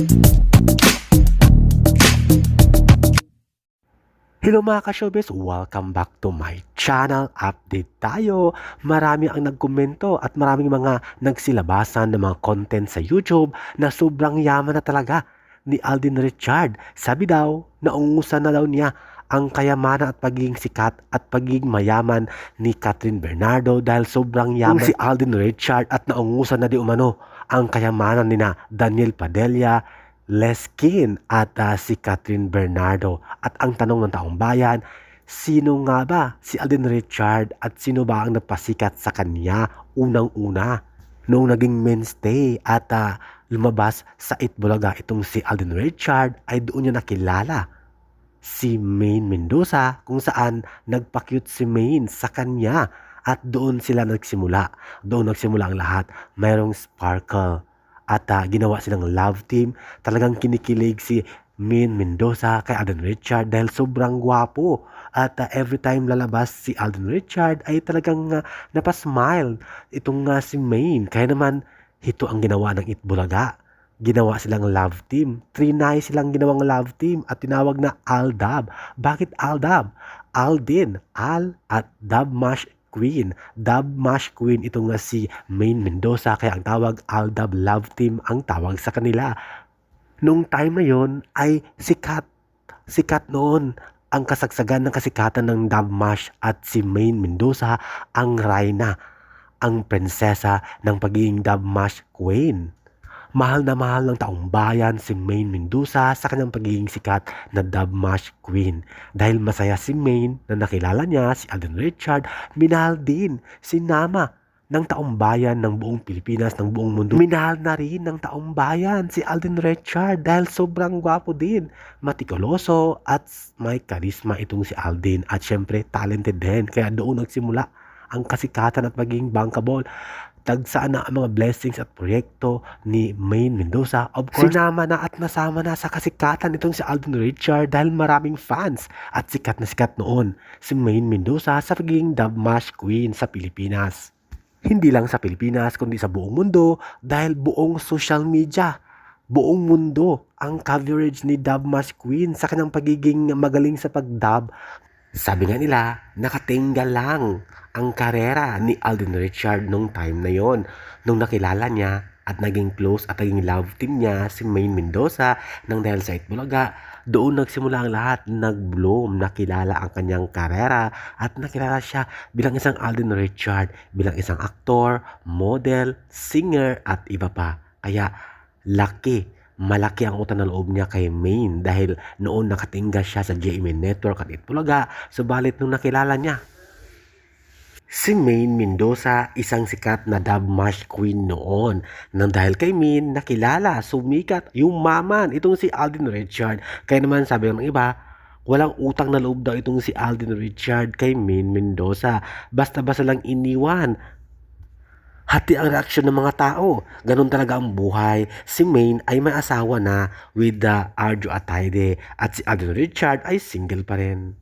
Hello mga ka-showbiz! Welcome back to my channel. Update tayo. Marami ang nagkomento at maraming mga nagsilabasan ng mga content sa YouTube na sobrang yaman na talaga ni Alden Richard. Sabi daw, naungusan na daw niya ang kayamanan at pagiging sikat at pagiging mayaman ni Catherine Bernardo dahil sobrang yaman si Alden Richard at naungusan na di umano ang kayamanan ni na Daniel Padilla, Leskin at ah, si Catherine Bernardo. At ang tanong ng taong bayan, sino nga ba si Alden Richard at sino ba ang napasikat sa kanya unang-una? Noong naging mainstay at ah, lumabas sa Itbulaga itong si Alden Richard ay doon niya nakilala si Maine Mendoza kung saan nagpakyut si Maine sa kanya at doon sila nagsimula. Doon nagsimula ang lahat. Mayroong sparkle at ah, ginawa silang love team. Talagang kinikilig si Min Mendoza kay Alden Richard dahil sobrang gwapo. At ah, every time lalabas si Alden Richard ay talagang uh, napasmile itong nga si Maine. Kaya naman ito ang ginawa ng Itbulaga. Ginawa silang love team. Trinay silang ginawang love team at tinawag na Aldab. Bakit Aldab? Aldin, Al at Dab Mash Queen. Dub Mash Queen itong nga si Maine Mendoza kaya ang tawag Aldab Love Team ang tawag sa kanila. Nung time na yon ay sikat. Sikat noon ang kasagsagan ng kasikatan ng Dub Mash at si Maine Mendoza ang Reyna, ang prinsesa ng pagiging Dub Mash Queen. Mahal na mahal ng taong bayan si Maine Mendoza sa kanyang pagiging sikat na Dub Mash Queen. Dahil masaya si Maine na nakilala niya si Alden Richard, minahal din si Nama ng taong bayan ng buong Pilipinas, ng buong mundo. Minahal na rin ng taong bayan si Alden Richard dahil sobrang gwapo din. Matikuloso at may karisma itong si Alden at syempre talented din. Kaya doon nagsimula ang kasikatan at maging bankable tagsaan na ang mga blessings at proyekto ni Maine Mendoza. Of course, sinama na at nasama na sa kasikatan itong si Alden Richard dahil maraming fans at sikat na sikat noon si Maine Mendoza sa pagiging Dub Mash Queen sa Pilipinas. Hindi lang sa Pilipinas kundi sa buong mundo dahil buong social media buong mundo ang coverage ni Dub Mash Queen sa kanyang pagiging magaling sa pagdub sabi nga nila, nakatinggal lang ang karera ni Alden Richard nung time na yon. Nung nakilala niya at naging close at naging love team niya si Maine Mendoza ng dahil sa Itbulaga, doon nagsimula ang lahat, nag-bloom, nakilala ang kanyang karera at nakilala siya bilang isang Alden Richard, bilang isang aktor, model, singer at iba pa. Kaya laki malaki ang utang na loob niya kay Maine dahil noon nakatingga siya sa GMA Network at Itbulaga, subalit nung nakilala niya. Si Maine Mendoza, isang sikat na dub mash queen noon. Nang dahil kay Maine, nakilala, sumikat, yung maman, itong si Alden Richard. Kaya naman sabi ng iba, walang utang na loob daw itong si Alden Richard kay Maine Mendoza. Basta-basta lang iniwan Hati ang reaksyon ng mga tao. Ganun talaga ang buhay. Si Maine ay may asawa na with the Arjo Atayde at si Alden Richard ay single pa rin.